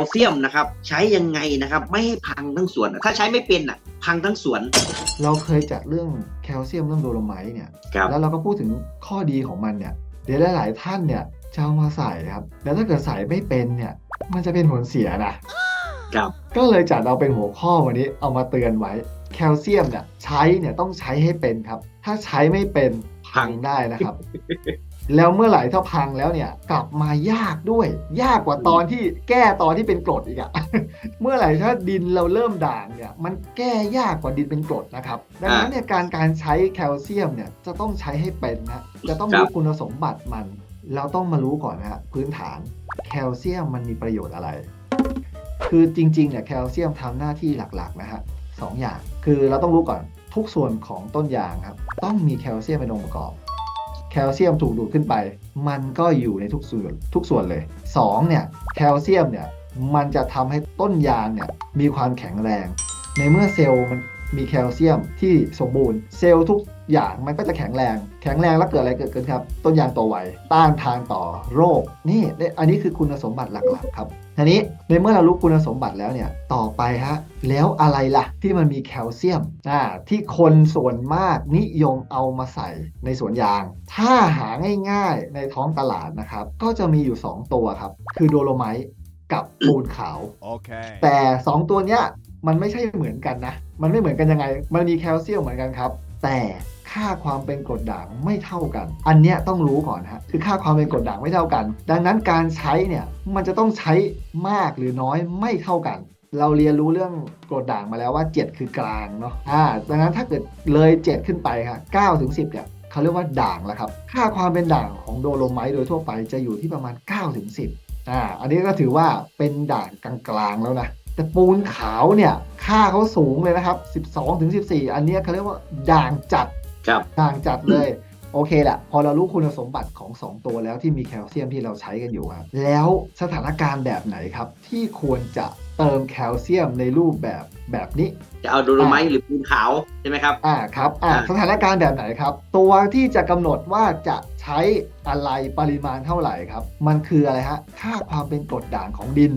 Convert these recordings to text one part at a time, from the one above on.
ลเซียมนะครับ ใช้ยังไงนะครับ ไม่ให้พังทั้งสวน ถ้าใช้ไม่เป็นอะ พังทั้งสวน เราเคยจัดเรื่องแคลเซียมเรื่องโดโลไมต์เนี่ย ครับ แล้วเราก็พูดถึงข้อดีของมันเนี่ย เดี๋ยวหลายๆท่านเนี่ยจะเอามาใส่ครับ แล้วถ้าเกิดใส่ไม่เป็นเนี่ย มันจะเป็นผลเสียนะครับ ก็เลยจัดเอาเป็นหัวข้อวันนี้เอามาเตือนไว้ แคลเซียมเนี่ยใช้เนี่ยต้องใช้ให้เป็นครับ ถ้าใช้ไม่เป็นพังได้นะครับ แล้วเมื่อไหร่ถ้าพังแล้วเนี่ย กลับมายากด้วย ยากกว่าตอนที่แก้ตอนที่เป็นกรดอีกอะเมื่อไหร่ถ้าดินเราเริ่มด่างเนี่ย มันแก้ยากกว่าดินเป็นกรดนะครับ ดังนั้นเนี่ยการการใช้แคลเซียมเนี่ยจะต้องใช้ให้เป็นนะจะต้องรู้คุณสมบัติมัน เราต้องมารู้ก่อนนะฮะพื้นฐานแคลเซียมมันมีประโยชน์อะไร คือจริงๆเนี่ยแคลเซียมทำหน้าที่หลักๆนะฮะสองอย่าง คือเราต้องรู้ก่อนทุกส่วนของต้นยางครับ ต้องมีแคลเซียมเป็นองค์ประกอบ แคลเซียมถูกดูดขึ้นไป มันก็อยู่ในทุกส่วนทุกส่วนเลยสองเนี่ยแคลเซียมเนี่ยมันจะทำให้ต้นยางเนี่ยมีความแข็งแรง ในเมื่อเซลล์มันมีแคลเซียมที่สมบูรณ์ เซลล์ทุก อย่างมันก็จะแข็งแรง แข็งแรงแล้วเกิดอะไรเกิดขึ้นครับ ต้นยางโตไวต้านทานต่อโรค นี่อันนี้คือคุณสมบัติหลักๆครับทีนี้ในเมื่อเรารู้คุณสมบัติแล้วเนี่ยต่อไปฮะแล้วอะไรล่ะ ที่มันมีแคลเซียมอ่าที่คนส่วนมากนิยมเอามาใส่ในสวนยาง ถ้าหาง่ายๆในท้องตลาดนะครับก็จะมีอยู่ 2 ตัวครับ คือโดโลไมต์กับปูนขาว Okay. แต่ 2 ตัวเนี้ยมันไม่ใช่เหมือนกันนะ มันไม่เหมือนกันยังไง มันมีแคลเซียมเหมือนกันครับ แต่ ค่าความเป็นกรดด่างไม่เท่ากัน อันเนี้ยต้องรู้ก่อนฮะคือค่าความเป็นกรดด่างไม่เท่ากัน ดังนั้นการใช้เนี่ยมันจะต้องใช้มากหรือน้อยไม่เท่ากัน เราเรียนรู้เรื่องกรดด่างมาแล้วว่า 7 คือกลางเนาะอ่าดังนั้นถ้าเกิดเลย 7 ขึ้นไปค่ะ9ถึง10เนี่ยเขาเรียกว่าด่างแล้วครับ ค่าความเป็นด่างของโดโลไมต์โดยทั่วไปจะอยู่ที่ประมาณ9ถึง10อ่าอันนี้ก็ถือว่าเป็นด่างกลางๆแล้วนะแต่ปูนขาวเนี่ย ค่าเขาสูงเลยนะครับ 12ถึง14 อันนี้เขาเรียกว่าด่างจัด ครับด่างจัดเลย โอเคแหละ พอเรารู้คุณสมบัติของ 2 ตัวแล้วที่มีแคลเซียมที่เราใช้กันอยู่ครับแล้วสถานการณ์แบบไหนครับ ที่ควรจะเติมแคลเซียมในรูปแบบแบบนี้ จะเอาโดโลไมต์หรือปูนขาวใช่ไหมครับ อ่าครับอ่าอ่าสถานการณ์แบบไหนครับ ตัวที่จะกำหนดว่าจะใช้อะไรปริมาณเท่าไหร่ครับ มันคืออะไรฮะค่าความเป็นกรดด่างของดิน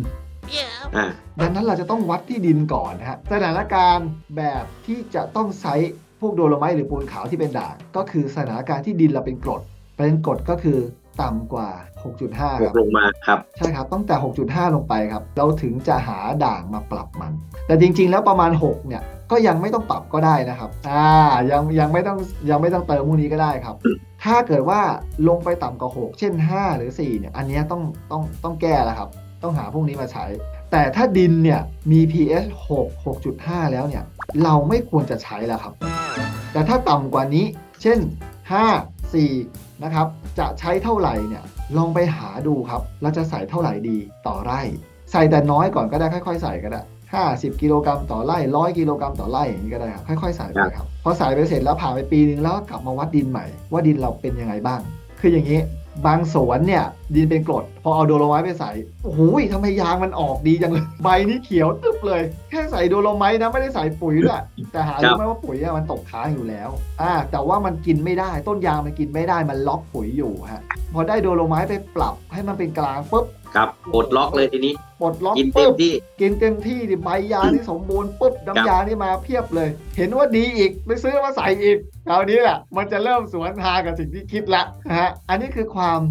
อ่าดังนั้นเราจะต้องวัดที่ดินก่อนนะฮะสถานการณ์แบบที่จะต้องใช้ พวกโดโลไมต์หรือปูนขาวที่เป็นด่างก็คือสถานการณ์ที่ดินเราเป็นกรด เป็นกรดก็คือต่ำกว่า 6.5บควรักบลงมาครับ ใช่ครับตั้งแต่ 6.5 ลงไปครับ เราถึงจะหาด่างมาปรับมัน แต่จริง ๆ แล้วประมาณ 6 เนี่ย ก็ยังไม่ต้องปรับก็ได้นะครับ อ่า ยังยังไม่ต้องยังไม่ต้องเติมพวกนี้ก็ได้ครับ ถ้าเกิดว่าลงไปต่ำกว่า 6 เช่น 5 หรือ 4 เนี่ย อันเนี้ยต้องต้องต้องแก้แล้วครับ ต้องหาพวกนี้มาใช้ แต่ถ้าดินเนี่ยมี pH 6 6.5 แล้วเนี่ย เราไม่ควรจะใช้แล้วครับ แต่ถ้าต่ำกว่านี้ เช่น 5 4 นะครับ จะใช้เท่าไหร่เนี่ย ลองไปหาดูครับ เราจะใส่เท่าไหร่ดีต่อไร่ ใส่แต่น้อยก่อนก็ได้ค่อยๆ ใส่ก็ได้50 กิโลกรัมต่อไร่100กิโลกรัมต่อไร่อย่างนี้ก็ได้ครับค่อยๆใส่ไปครับพอใส่ไปเสร็จแล้วผ่านไปปีนึงแล้วก็กลับมาวัดดินใหม่ ว่าดินเราเป็นยังไงบ้าง คืออย่างนี้ บางสวนเนี่ยดินเป็นกรดพอเอาโดโลไมต์ไปใส่โอ้โหทำไมยางมันออกดีจังเลยใบนี่เขียวตึ๊บเลย แค่ใส่โดโลไมต์นะไม่ได้ใส่ปุ๋ยด้วยแต่หารู้ไหมว่าปุ๋ยมันตกค้างอยู่แล้วอ่าแต่ว่ามันกินไม่ได้ต้นยางมันกินไม่ได้มันล็อกปุ๋ยอยู่ฮะพอได้โดโลไมต์ไปปรับให้มันเป็นกลางปุ๊บครับปลดล็อกเลยทีนี้ปลดล็อกกินเต็ปุ๊มบที่ กินเต็มที่ดิใบยางที่สมบูรณ์ปุ๊บครับน้ำยางนี่มาเพียบเลย เห็นว่าดีอีกไปซื้อมาใส่อีกคราวนี้แหละมันจะเริ่มสวนทางกับสิ่งที่คิดละนะฮะอันนี้คือความ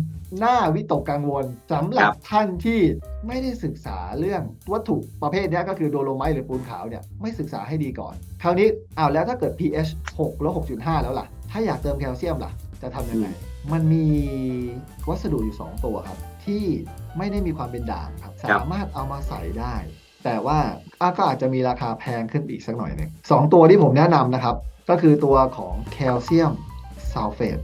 น่าวิตกกังวลสำหรับท่านที่ไม่ได้ศึกษาเรื่องวัตถุประเภทเนี้ยก็คือโดโลไมต์หรือปูนขาวเนี่ยไม่ศึกษาให้ดีก่อน คราวนี้อ้าวแล้วถ้าเกิด pH 6 แล้ว 6.5 แล้วล่ะ ถ้าอยากเติมแคลเซียมล่ะ จะทำยังไง มันมีวัสดุอยู่ 2 ตัวครับ ที่ไม่ได้มีความเป็นด่างครับครับสามารถเอามาใส่ได้ แต่ว่าอะก็อาจจะมีราคาแพงขึ้นอีกสักหน่อยหนึงสองตัวที่ผมแนะนำนะครับ ก็คือตัวของแคลเซียมซัลเฟต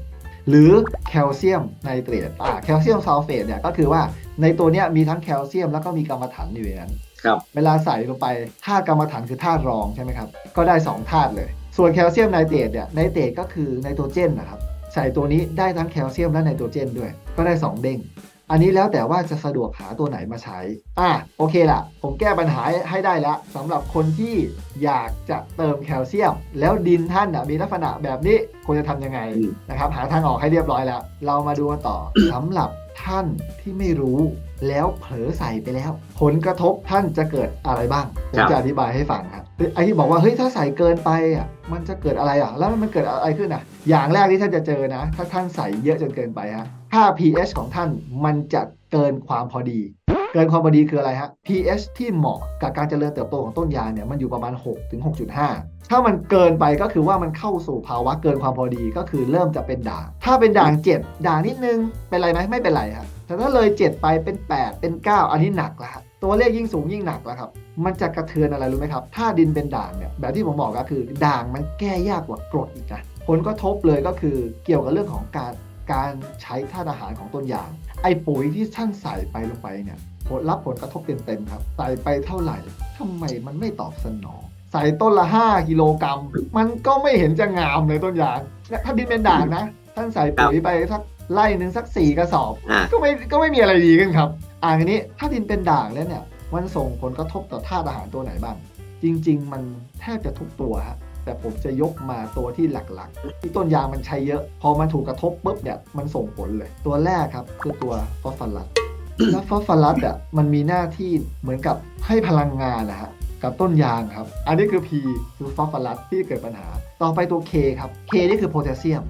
หรือแคลเซียมไนเตรตอ่าแคลเซียมซัลเฟตเนี่ยก็คือว่าในตัวเนี้ยมีทั้งแคลเซียมแล้วก็มีกรรมฐานอยู่ในนั้นครับเวลาใส่ลงไปธาตุกรรมฐานคือธาตุรองใช่ไหมครับ ก็ได้2ธาตุเลย ส่วนแคลเซียมไนเตรตเนี่ยไนเตรตก็คือไนโตรเจนนะครับ ใส่ตัวนี้ได้ทั้งแคลเซียมและไนโตรเจนด้วย ก็ได้ 2 เด้ง อันนี้แล้วแต่ว่าจะสะดวกหาตัวไหนมาใช้ อะโอเคละผมแก้ปัญหาให้ได้แล้วสำหรับคนที่อยากจะเติมแคลเซียม แล้วดินท่านนะมีลักษณะแบบนี้ควรจะทำยังไงอืมนะครับ หาทางออกให้เรียบร้อยแล้ว เรามาดูกันต่อสำหรับท่านที่ไม่รู้แล้วเผลอใส่ไปแล้ว ผลกระทบท่านจะเกิดอะไรบ้าง ผมครับจะอธิบายให้ฟังครับไอ้ที่บอกว่าเฮ้ยถ้าใส่เกินไปอะมันจะเกิดอะไรอะ แล้วมันเกิดอะไรขึ้นอะ อย่างแรกที่ท่านจะเจอนะ ถ้าท่านใส่เยอะจนเกินไปฮะ ค่า pH ของท่านมันจะเกินความพอดี เกินความพอดีคืออะไรฮะ pH ที่เหมาะกับการเจริญเติบโตของต้นยางเนี่ยมันอยู่ประมาณ 6 ถึง 6.5 ถ้ามันเกินไปก็คือว่ามันเข้าสู่ภาวะเกินความพอดีก็คือเริ่มจะเป็นด่าง ถ้าเป็นด่าง7ด่างนิดนึง เป็นไรไหมไม่เป็นไรครับแต่ถ้าเลย 7 ไปเป็น 8 เป็น 9 อันนี้หนักแล้วครับตัวเลขยิ่งสูงยิ่งหนักแล้วครับ มันจะกระเทือนอะไรรู้ไหมครับ ถ้าดินเป็นด่างเนี่ย แบบที่ผมบอกก็คือด่างมันแก้ยากกว่ากรดอีกนะ ผลกระทบเลยก็คือเกี่ยวกับเรื่องของการ การใช้ธาตุอาหารของต้นยาง ไอ้ปุ๋ยที่ท่านใส่ไปลงไปเนี่ยผลรับผลกระทบเต็มๆครับ ใส่ไปเท่าไหร่ทำไมมันไม่ตอบสนอง ใส่ต้นละ 5 กิโลกรัม มันก็ไม่เห็นจะงามเลยต้นยางเนี่ยถ้าดินเป็นด่างนะ ท่านใส่ปุ๋ยไปสักไล่หนึ่งสักสี่กระสอบอ่าก็ไม่ก็ไม่มีอะไรดีขึ้นครับ อ่าอันนี้ถ้าดินเป็นด่างแล้วเนี่ย มันส่งผลกระทบต่อธาตุอาหารตัวไหนบ้าง จริง ๆ มันแทบจะทุกตัวฮะ แต่ผมจะยกมาตัวที่หลักๆ ที่ต้นยางมันใช้เยอะ พอมันถูกกระทบปุ๊บเนี่ยมันส่งผลเลย ตัวแรกครับคือตัวฟอสฟอรัสแล้วฟอสฟอรัสอะมันมีหน้าที่เหมือนกับให้พลังงานนะฮะกับต้นยางครับ อันนี้คือ P คือฟอสฟอรัสที่เกิดปัญหา ต่อไปตัว K ครับ K นี่คือโพแทสเซียม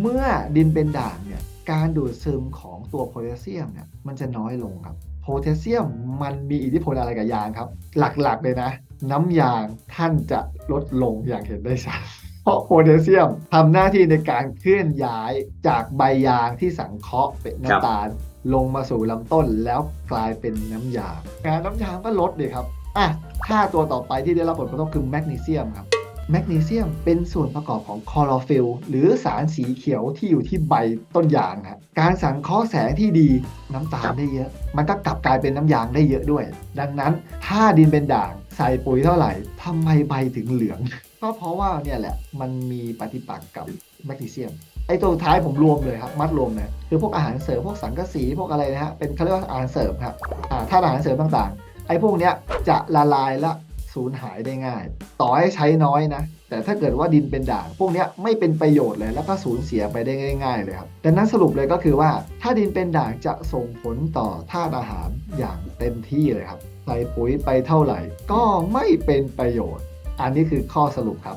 เมื่อดินเป็นด่างเนี่ย การดูดซึมของตัวโพแทสเซียมเนี่ยมันจะน้อยลงครับ โพแทสเซียมมันมีอิทธิพลอะไรกับยางครับ หลักๆเลยนะ น้ำยางท่านจะลดลงอย่างเห็นได้ชัดเพราะโพแทสเซียมทำหน้าที่ในการเคลื่อนย้ายจากใบยางที่สังเคราะห์เป็นน้ำตาล ลงมาสู่ลำต้นแล้วกลายเป็นน้ำยางการน้ำยางก็ลดเลยครับอะค่าตัวต่อไปที่ได้รับผลกระทบคือแมกนีเซียมครับแมกนีเซียมเป็นส่วนประกอบของคลอโรฟิลหรือสารสีเขียวที่อยู่ที่ใบต้นยางครับการสังเคราะห์แสงที่ดีน้ำตาลได้เยอะ มันก็กลับกลายเป็นน้ำยางได้เยอะด้วย ดังนั้นถ้าดินเป็นด่าง ใส่ปุ๋ยเท่าไหร่ทำไมใบถึงเหลือง ก็เพราะว่าเนี่ยแหละมันมีปฏิปักษ์กับแมกนีเซียมไอตัวท้ายผมรวมเลยครับ มัดรวมเลยคือพวกอาหารเสริมพวกสังกะสีพวกอะไรนะฮะเป็นเขาเรียกว่าอาหารเสริมครับอ่าธาอาหารเสริมต่างๆ ไอพวกเนี้ยจะละลายและสูญหายได้ง่าย ต่อให้ใช้น้อยนะ แต่ถ้าเกิดว่าดินเป็นด่าง พวกนี้ไม่เป็นประโยชน์เลย แล้วก็สูญเสียไปได้ง่าย ๆ เลยครับดังนั้นสรุปเลยก็คือว่า ถ้าดินเป็นด่างจะส่งผลต่อธาตุอาหารอย่างเต็มที่เลยครับ ใส่ปุ๋ยไปเท่าไหร่ ก็ไม่เป็นประโยชน์ อันนี้คือข้อสรุปครับ